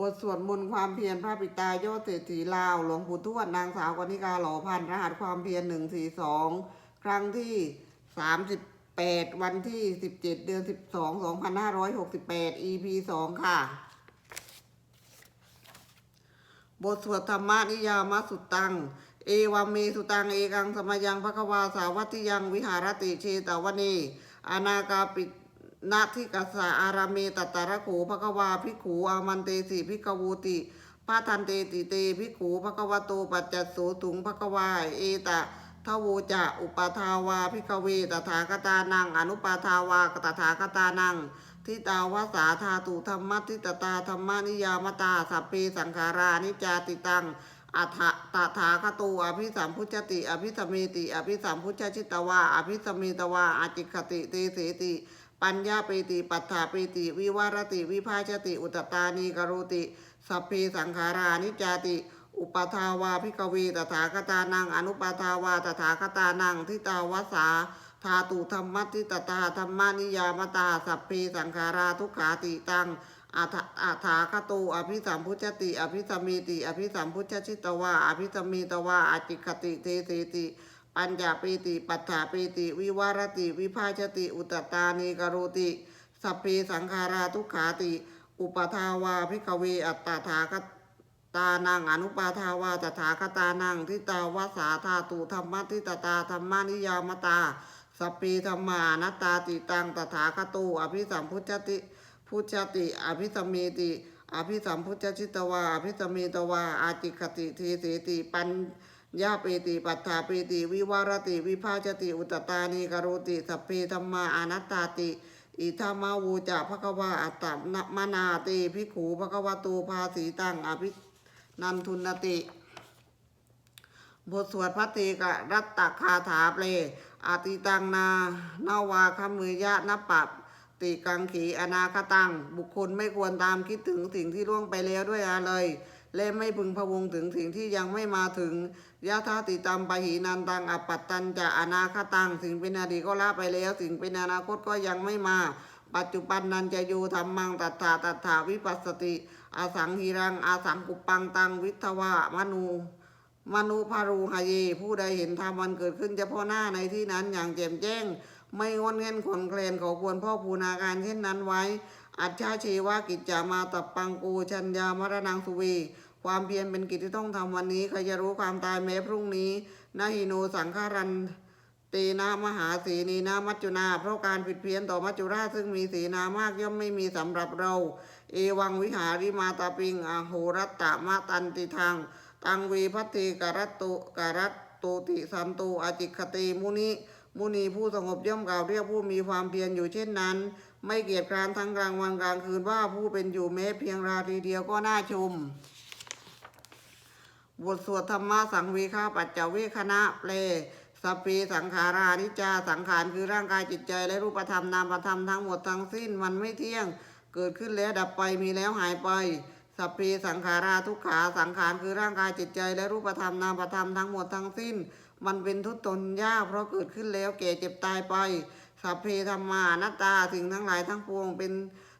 บทสวดมนต์ความเพียรพระปิตายอดเศรษฐีลาว หลวงปู่ทวดนางสาวกนิกาหล่อพันรหัสความเพียรหนึ่งสี่สองครั้งที่สามสิบแปดวันที่สิบเจ็ดเดือนสิบสองสองพันห้าร้อยหกสิบแปด EP สองค่ะ บทสวดธรรมนิยามสุตัง เอวามีสุตัง เอกังสมยังพระควาสาวัติยังวิหารติเชตวนีอนากาปิ นาทิกัสสะอาราเมตตระโขพระควาภิกขูอามันเตสิภิกขวูติพาทันเตติเตภิกขูพระควโตปัจจสโสตุงพระควาเอตะทวูจะอุปทาวาภิกขเวตถาคตานังอนุปาทาวาตถาคตานังทิตาวาสาธาตุธรรมทิตตาธรรมนิยามตาสัพเพสังขารานิจาติตังอัฏฐตถาคตูอภิสัมพุชติอภิสมเมติอภิสัมพุชชิตวาอภิสมเมตวาอาจิคติเตเสติ ปัญญาปิติปัฏฐาปิติ วิวารติ วิภาชติ อุตตานีกรุติ สัพเพสังขารานิจจาติ อุปทาวาพิกเวตถาคตานังอนุปทาวาตถาคตานังทิตาวสาธาตุธรรมทิตตาธรรมานิยามตาสัพเพสังขาราทุกขาติตังอาถาอาถาคตูอภิสัมพุชติ อภิสมีติ อภิสัมพุชชิตวาอภิสมีตวาอาจิคติเทเสติ ปัญญาปีติ ปัฏฐาปีติ วิวารติ วิภาชติ อุตตานีกรุติ สัพเพสังขาราทุกขาติ อุปทาวาพิกเวอัตตาถาคตานังอนุปาทาวาตถาคตานังทิตาวาสาธาตุธรรมทิตตาธรรมานิยามตาสัพพีธรรมานตาติตังตถาคตูอภิสัมพุชติพุชติ อภิสมเมติอภิสัมพุชชิตวาอภิสมเมตวาอาจิคติเทเสติปัญ ญาเปติปัฏฐาเปติ วิวารติ วิภาชติ อุตตานีกรุติสัพเพธรรมาอนัตตาติ อิธามาวูจะภควาอัตตนมนาติภิกขูภควตูภาสีตังอภินันทุนติบทสวดพระตีกะรัตตคาถาเปลอาติตังนานาวาคมือยะนปับติกังขีอนาคตัง บุคคลไม่ควรตามคิดถึงสิ่งที่ล่วงไปแล้วด้วยอะไรและไม่พึงพะวงถึงสิ่งที่ยังไม่มาถึง ยะธาติตัมปะหีนันตังอปัตตันจะอนาคตังสิ่งเป็นอดีตก็ละไปแล้วสิ่งเป็นอนาคตก็ยังไม่มา ปัจจุบันนันจะอยู่ธรรมังตัถาตัถาวิปัสสติอาสังหิรังอาสังกุปปังตังวิทวามนูมนุภารูหเยผู้ใดเห็นธรรมมันเกิดขึ้นเฉพาะหน้าในที่นั้นอย่างแจ่มแจ้ง ไม่งอนเงินขนเคลนขอควรพ่อภูนาการเช่นนั้นไว้ อัจฉาชีวากิจจามาตับปังกูชัญญามรณังสุวี ความเพียรเป็นกิจที่ต้องทำวันนี้ใครจะรู้ความตายแม้พรุ่งนี้นาหิโนสังฆารันตีนามหาสีนีนามัจจุนา เพราะการผิดเพี้ยนต่อมัจจุราชซึ่งมีสีนามากย่อมไม่มีสำหรับเรา เอวังวิหาริมาตาปิงอโหรัตตะมาตันติทาง ตังวีพัตติกรัตตุกรัตตุติสันตุอจิคติมุนิมุนีผู้สงบย่อมกล่าวเรียกผู้มีความเพียรอยู่เช่นนั้น ไม่เกียจคร้านทั้งกลางวันกลางคืนว่าผู้เป็นอยู่แม้เพียงราตรีเดียวก็น่าชม บทสวดธรรมะสังวีฆาปัจจเวคณะเปลสพปีสังขารานิจาสังขารคือร่างกายจิตใจและรูปธรรมนามธรรมทั้งหมดทั้งสิ้นมันไม่เที่ยง เกิดขึ้นแล้วดับไปมีแล้วหายไปสัพพีสังขาราทุกขาสังขารคือร่างกายจิตใจและรูปธรรมนามธรรมทั้งหมดทั้งสิ้น มันเป็นทุกตนยากเพราะเกิดขึ้นแล้วแก่เจ็บตายไปสัพเพธรรมานัตตาสิ่งทั้งหลายทั้งปวงเป็น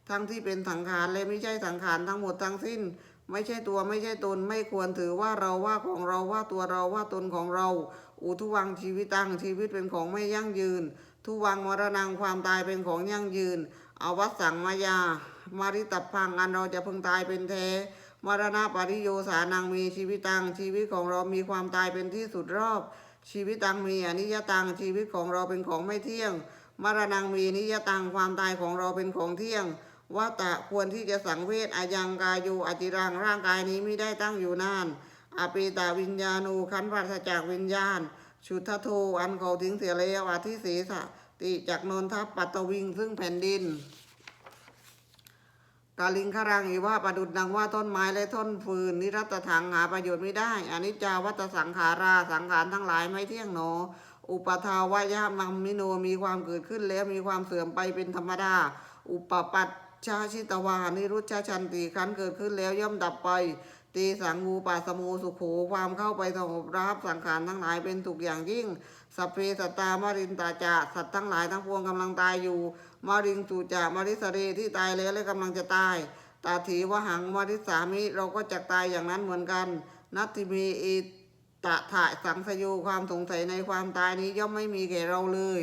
ทั้งที่เป็นสังขารและไม่ใช่สังขารทั้งหมดทั้งสิ้น ไม่ใช่ตัวไม่ใช่ตนไม่ควรถือว่าเราว่าของเราว่าตัวเราว่าตนของเรา อุทุวังชีวิตตังชีวิตเป็นของไม่ยั่งยืน ทุวังมรณงความตายเป็นของยั่งยืนอวัสสังมายา มาริตับพังอันเราจะพึงตายเป็นแท้มรณะปริโยสานังมีชีวิตตังชีวิตของเรามีความตายเป็นที่สุดรอบ ชีวิตตังมีอนิจจตังชีวิตของเราเป็นของไม่เที่ยง มรณังมีนิยตังความตายของเราเป็นของเที่ยง ว่าตะควรที่จะสังเวชอายังกายอยู่อจิรังร่างกายนี้ไม่ได้ตั้งอยู่นานอปีตาวิญญาณูขันธ์ปราจากวิญญาณ ชุทธโทอันเขาทิ้งเสียแล้วอาทิเสสะติจากนนทัพปัตตวิงซึ่งแผ่นดินกาลิงครังอีว่าประดุดดังว่าต้นไม้และต้นฟืน นิรัตถังหาประโยชน์ไม่ได้อนิจจาวัตสังขาราสังขารทั้งหลายไม่เที่ยงหนอ อุปทาวายามัมมิโนมีความเกิดขึ้นแล้วมีความเสื่อมไปเป็นธรรมดา อุปปัช ชาชิตวานิรุชชาชันติขันเกิดขึ้นแล้วย่อมดับไป ตีสังงูปาสมูสุขโขความเข้าไปสงบรับสังขารทั้งหลายเป็นถูกอย่างยิ่งสัพเพสัตตามารินตาจาสัตว์ทั้งหลายทั้งปวงกำลังตายอยู่มาริงตูจามาริสเรที่ตายแล้วและกำลังจะตายตาถีวหังวริสามิเราก็จะตายอย่างนั้นเหมือนกัน นัตติมีอิตะถะสังสยูความสงสัยในความตายนี้ย่อมไม่มีแก่เราเลย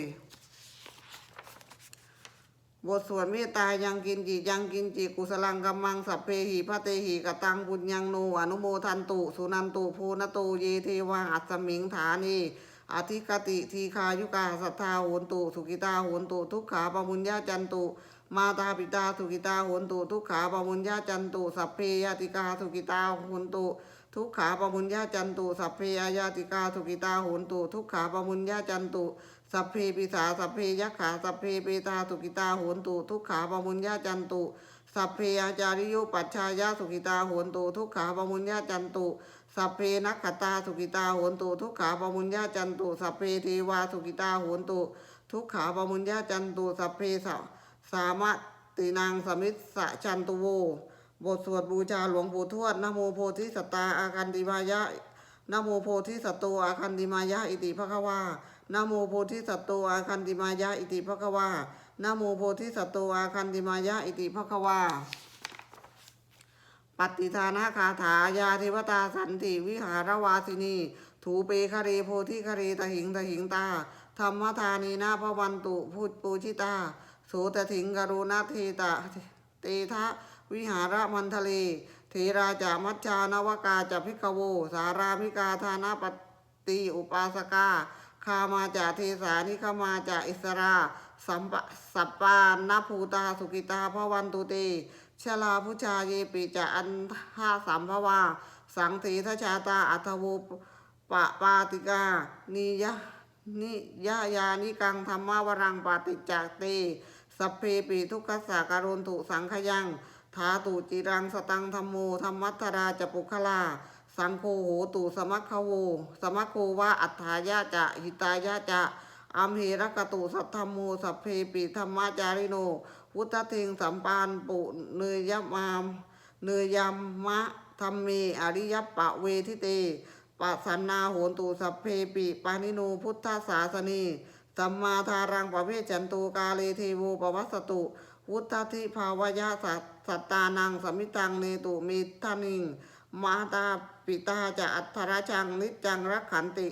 บทสวดเมตตายังกินจิยังกินจิกุสลังกัมมังสัพเพหิพระเตหิกตังบุญยังโนอนุโมทันตุสุนันตุภูนตุเยเทวาอัสมิงฐานีอธิกติทีคายุกาสัทธาโหนตุสุกิตาโหนตุทุกขาปมุญญาจันตุมาตาปิตาสุกิตาโหนตุทุกขาปมุญญาจันตุสัพเพยติกาสุกิตาโหนตุทุกขาปมุญญาจันตุสัพเพยติกาสุกิตาโหนตุทุกขาปมุญญาจันตุ สัพเพปิสาสัพเพยักขาสัพเพเปตาสุกิตาโหนตุทุกขาปมุญญาจันตุสัพเพอาจาริยุปัชชายาสุกิตาโหนตุทุกขาปมุญญาจันตุสัพเพนักขตาสุกิตาโหนตุทุกขาปมุญญาจันตุสัพเพเทวาสุกิตาโหนตุทุกขาปมุญญาจันตุสัพเพสะสามะตินางสมิสสะจันตุโว บทสวดบูชาหลวงปู่ทวดนโมโพธิสตาอาคันติมายะนโมโพธิสตโตอาคันติมายะอิติภควา นโมโพธิสัตโตอาคันติมายะอิติภควานโมโพธิสัตโตอาคันติมายะอิติภควาปฏิทานาคาถายาเทวตาสันติวิหารวาสินี ถูเปคะเรโพธิคะเรตหิงตหิงตาธรรมทานีนาพวันตุพุทปูชิตาโสตถิงกรุณาเทตะเตทะวิหารมันทะเลเทราจามัชชานวกาจะพิกโว สารามิกาธานาปติอุปาสกา คามาจาเทสานิคมาจาอิสราสัมปสัปปานนภูตาสุกิตาพวันตุเตชลาพุชาเยปิจะอันท่าสัมภวา สังถีทชาตาอัทวูปะปาติกา นิยะนิยะยานิกังธรรมวรังปาติจจเตสัพเพปีทุกขสาการุนตุสังขยัง ทาตุจิรังสตังธรรมโมธรรมัทราจะปุคลา สังโฆโหตุสมัคคโว สมัคโควะอัฏฐายาจะหิตายาจะอัมเหรกตุสัทธมโมสัพเพปิธรรมจาริโนพุทธเทงสัมปานปุเนยยมามเนยยมมะธรรมเมอริยปะเวทิเตปัสสันนาโหนตุสัพเพปิปานิโนพุทธศาสนีสัมมาทารังปะเวจันตูกาเลเทโวปวัสสตุพุทธทิภาวยะสัตสัตตานังสมิตังเนตุมิทานิง มาตาปิตาจะอัทราชังนิจังรักขันติ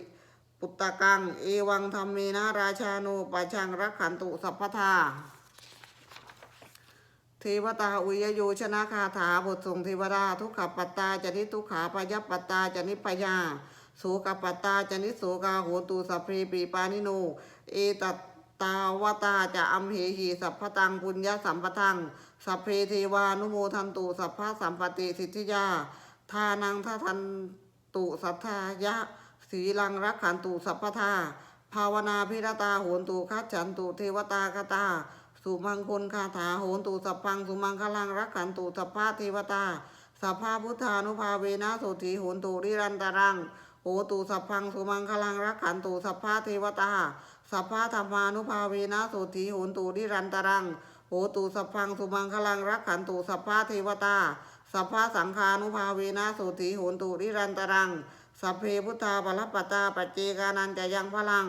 ปุตตะกัง เอวังธรรมเมนะราชาโนปชังรักขันตุสัพพทาเทวตาอุยโยชนะคาถาบทส่งเทวดาทุกขปัตตาจนิทุกขาปยัปปัตตาจนิปยาโสกปัตตาจนิโสกาโหตุสัพเพปีปานิโน เอตัตตาวตาจะอัมเหหิสัพพตังปุญญาสัมปทัง สัพเพเทวานุโมทันตุสัพพสัมปติสิทธิยา ทานังททันตุสัทธายะสีลังรักขันตุสัพพทาภาวนาพิรตาโหนตุคัจฉันตุเทวตาคตา สุมังคนคาถาโหนตุสัพพังสุมังคลังรักขันตุสัพพะเทวตาสัพพะพุทธานุภาเวนะโสถีโหนตุริรันตรังโหตุสัพพังสุมังคลังรักขันตุสัพพะเทวตาสัพพะธรรมานุภาเวนะโสถีโหนตุริรันตรังโหตุสัพพังสุมังคลังรักขันตุสัพพะเทวตา สัพพะสังฆานุภาเวนะโสถีโหนตุริรันตรัง สัพเพพุทธาปรัปตาปัจเจกานันจะยังพลัง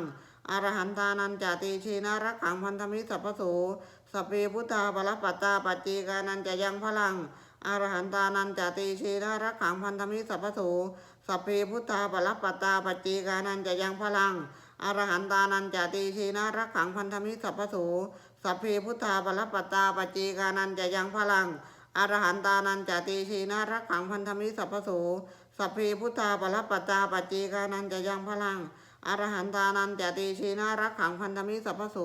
อรหันตานันจติชีนารักขังพันธมิสัพพโสสพเพพุทธาปรัปตตาปัจเจกานันจะยังพลังอรหันตานันจติชีนารักขังพันธมิสัพพโสสัพเพพุทธาปรัปตตาปัจเจกานันจะยังพลังอรหันตานันจติชีนารักขังพันธมิสัพพโสสัพเพพุทธาปรัปตตาปัจเจกานันจะยังพลัง อรหันตานันจติชีนารักขังพันธมิสัพพโสสัพเพพุทธาปรปปตตาปจเจกานันจะยังพลังอรหันตานันจะตีชีนารักขังพันธมิสัพพโส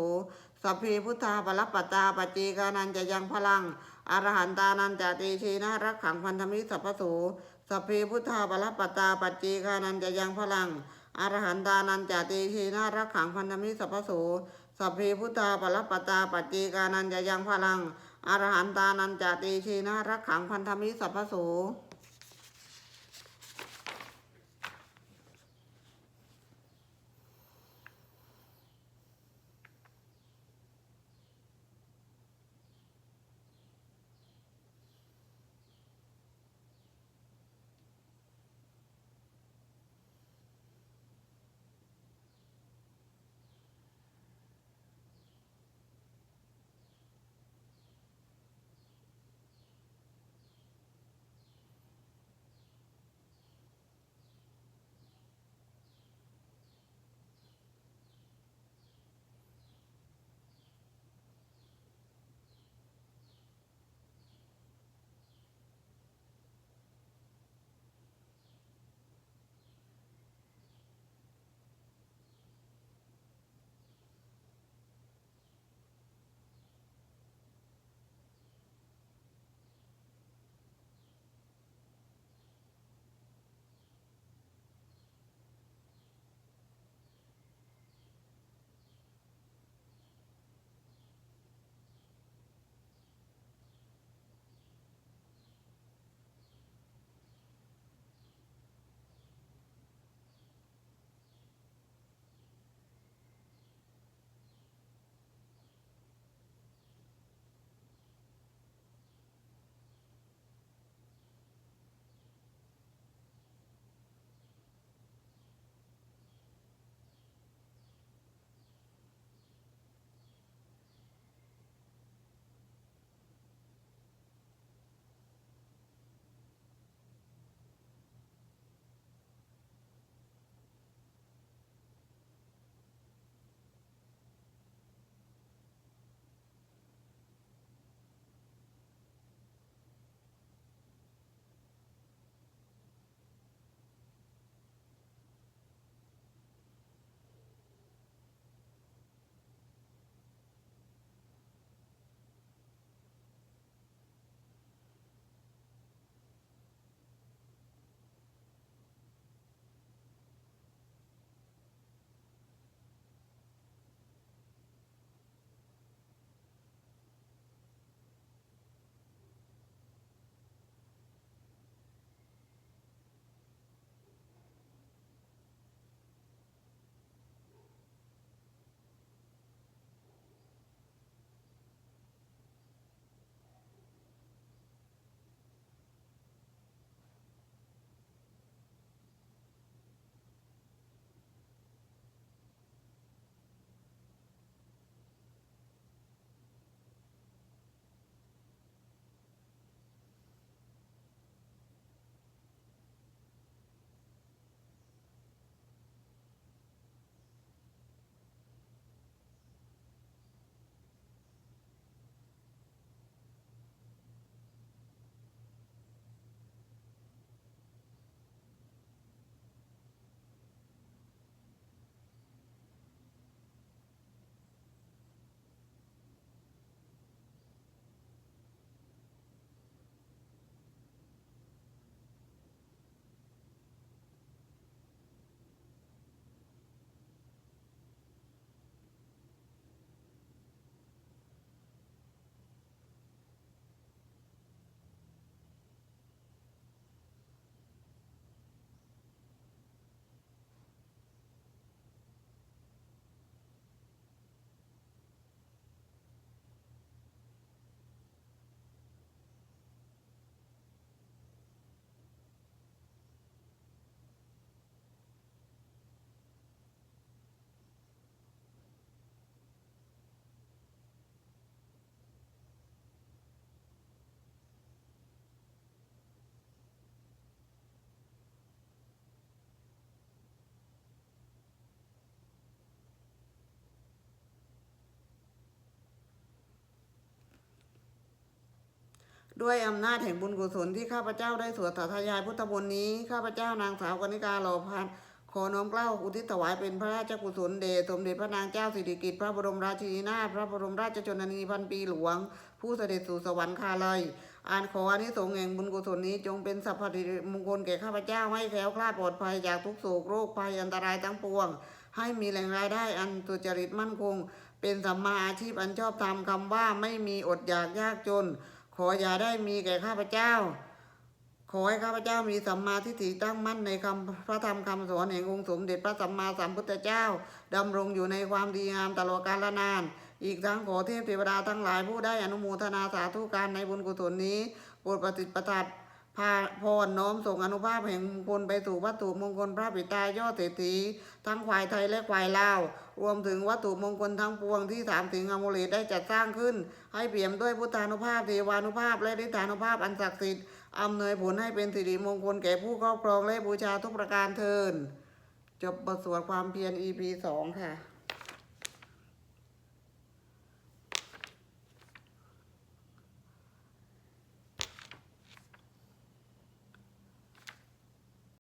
สัพเพพุทธาปรปปตตาปจเจกานันจะยังพลังอรหันตานันจะตีชีนารักขังพันธมิสัพพโสสัพเพพุทธาปรปปตตาปจเจกานันจะยังพลังอรหันตานันจะตีชีนารักขังพันธมิสัพพโสสัพเพพุทธาปรปปตตาปจเจกานันจะยังพลัง อรหันตานันจะตีชีนะรักขังพันธมิสัพพสู ด้วยอำนาจแห่งบุญกุศลที่ข้าพเจ้าได้สวดสาธยายพุทธมนต์นี้ ข้าพเจ้านางสาวกนิกาหล่อพันขอน้อมเกล้าอุทิศถวายเป็นพระราชกุศลเดชสมเด็จพระนางเจ้าสิริกิติ์พระบรมราชินีนาถพระบรมราชชนนีพันปีหลวง ผู้เสด็จสู่สวรรคาลัยอ่านขออานิสงส์แห่งบุญกุศลนี้จงเป็นสัพพสิริมงคลแก่ข้าพเจ้าให้แคล้วคลาดปลอดภัยจากทุกโศกโรคภัยอันตรายทั้งปวง ให้มีแหล่งรายได้อันสุจริตมั่นคง เป็นสัมมาอาชีพอันชอบธรรมคำว่าไม่มีอดอยากยากจน ขออย่าได้มีแก่ข้าพเจ้า ขอให้ข้าพเจ้ามีสัมมาทิฏฐิตั้งมั่นในคำพระธรรมคำสอนแห่งองค์สมเด็จพระสัมมาสัมพุทธเจ้าดำรงอยู่ในความดีงามตลอดกาลนาน อีกทั้งขอเทพเทวดาทั้งหลายผู้ได้อนุโมทนาสาธุการในบุญกุศลนี้โปรดประสิทธิ์ประทัด พาพรน้อมส่งอนุภาพแห่งมงคลไปสู่วัตถุมงคลพระปิตายอดเศรษฐีทั้งควายไทยและควายลาว รวมถึงวัตถุมงคลทั้งปวงที่สามสิงอโมเลตได้จัดสร้างขึ้น ให้เปี่ยมด้วยพุทธานุภาพเทวานุภาพและฤทธานุภาพอันศักดิ์สิทธิ์อำนวยผลให้เป็นสิริมงคลแก่ผู้ครอบครองและบูชาทุกประการเทินจบบทสวดความเพียร EP สองค่ะ